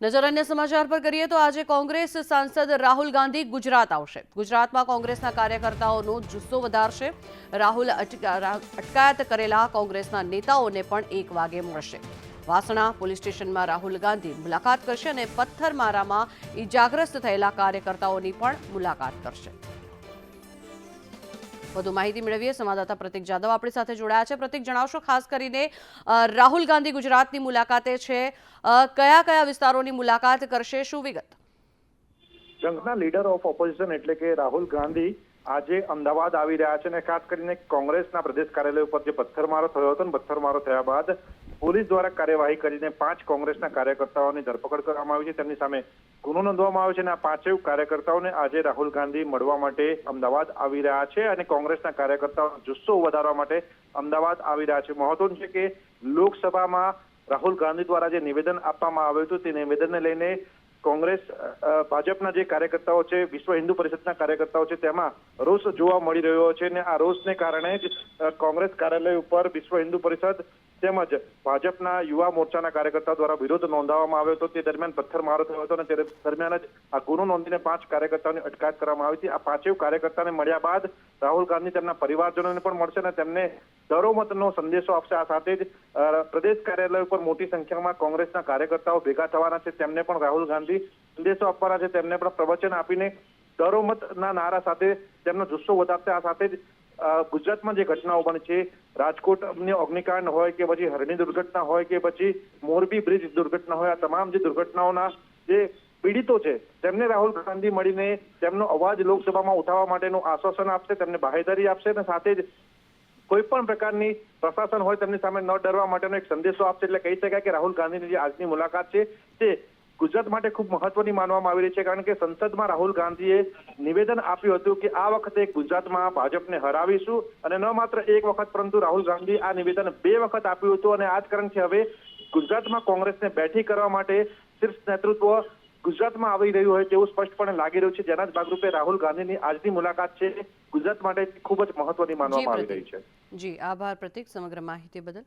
નજર અન્ય સમાચાર પર કરીએ તો આજે કોંગ્રેસ સાંસદ રાહુલ ગાંધી ગુજરાત આવશે. ગુજરાતમાં કોંગ્રેસના કાર્યકર્તાઓનો જુસ્સો વધારશે. રાહુલ અટકાયત કરેલા કોંગ્રેસના નેતાઓને પણ એક વાગે મળશે. વાસણા પોલીસ સ્ટેશનમાં રાહુલ ગાંધી મુલાકાત કરશે અને પથ્થરમારામાં ઇજાગ્રસ્ત થયેલા કાર્યકર્તાઓની પણ મુલાકાત કરશે. વધુ માહિતી મેળવીએ. સંવાદદાતા પ્રતિક જાદવ આપણી સાથે જોડાયા છે. પ્રતિક, જણાવશો ખાસ કરીને રાહુલ ગાંધી ગુજરાતની મુલાકાતે છે. કયા કયા વિસ્તારોની મુલાકાત કરશે? શું વિગત? જંગના લીડર ઓફ ઓપોઝિશન એટલે કે રાહુલ ગાંધી આજે અમદાવાદ આવી રહ્યા છે અને ખાસ કરીને કોંગ્રેસના પ્રદેશ કાર્યાલય ઉપર જે પથ્થરમારો થયો હતો ને પથ્થરમારો થયા બાદ પોલીસ દ્વારા કાર્યવાહી કરીને પાંચ કોંગ્રેસના કાર્યકર્તાઓની ધરપકડ કરવામાં આવી છે. તેમની સામે ગુનો નોંધવામાં આવ્યો છે અને આ પાંચેય કાર્યકર્તાઓને આજે રાહુલ ગાંધી મળવા માટે અમદાવાદ આવી રહ્યા છે અને કોંગ્રેસના કાર્યકર્તાઓનો જુસ્સો વધારવા માટે અમદાવાદ આવી રહ્યા છે. મહત્વનું છે કે લોકસભામાં રાહુલ ગાંધી દ્વારા જે નિવેદન આપવામાં આવ્યું હતું, તે નિવેદનને લઈને કોંગ્રેસ ભાજપના જે કાર્યકર્તાઓ છે, વિશ્વ હિન્દુ પરિષદના કાર્યકર્તાઓ છે, તેમાં રોષ જોવા મળી રહ્યો છે અને આ રોષને કારણે જ કોંગ્રેસ કાર્યાલય ઉપર વિશ્વ હિન્દુ પરિષદ તેમજ ભાજપના યુવા મોરચાના કાર્યકર્તા દ્વારા વિરોધ નોંધાવવામાં આવ્યો હતો. તે દરમિયાન પથ્થરમારો થયો હતો અને તે દરમિયાન જ આ ગુનો નોંધીને પાંચ કાર્યકર્તાઓની અટકાયત કરવામાં આવી હતી. આ પાંચેય કાર્યકર્તાને મળ્યા બાદ રાહુલ ગાંધી તેમના પરિવારજનોને પણ મળશે અને તેમને દરોમતનો સંદેશો આપશે. આ સાથે જ પ્રદેશ કાર્યાલય ઉપર મોટી સંખ્યામાં કોંગ્રેસના કાર્યકર્તાઓ ભેગા થવાના છે. તેમને પણ રાહુલ ગાંધી સંદેશો આપવાના છે. તેમને પણ પ્રવચન આપીને દરોમતના નારા સાથે તેમનો જુસ્સો વધારશે. આ સાથે જ ગુજરાતમાં જે ઘટનાઓ બની છે રાજકોટની અગ્નિકાંડ હોય કે પછી હરણી દુર્ઘટના હોય કે પછી મોરબી બ્રિજ દુર્ઘટના હોય, આ તમામ જે દુર્ઘટનાઓના જે પીડિતો છે, તેમને રાહુલ ગાંધી મળીને તેમનો અવાજ લોકસભામાં ઉઠાવવા માટેનું આશ્વાસન આપશે, તેમને બાહેદારી આપશે અને સાથે જ કોઈ પણ પ્રકારની પ્રશાસન હોય તેમની સામે ન ડરવા માટેનો એક સંદેશો આપશે, એટલે કહી શકાય કે રાહુલ ગાંધીની જે આજની મુલાકાત છે, તે ગુજરાત માટે ખૂબ મહત્વની માનવામાં આવી રહી છે કારણ કે સંસદમાં રાહુલ ગાંધીએ નિવેદન આપ્યું હતું કે આ વખતે ગુજરાતમાં ભાજપને હરાવીશું અને ન માત્ર એક વખત પરંતુ રાહુલ ગાંધી આ નિવેદન બે વખત આપ્યું હતું અને આ જ કારણથી હવે ગુજરાતમાં કોંગ્રેસને બેઠી કરવા માટે શીર્ષ નેતૃત્વ ગુજરાતમાં આવી રહ્યું હોય તેવું સ્પષ્ટપણે લાગી રહ્યું છે. જેના જ ભાગરૂપે રાહુલ ગાંધીની આજની મુલાકાત છે. ગુજરાત માટે ખૂબ જ મહત્વની માનવામાં આવી રહી છે. જી આભાર પ્રતિક સમગ્ર માહિતી બદલ.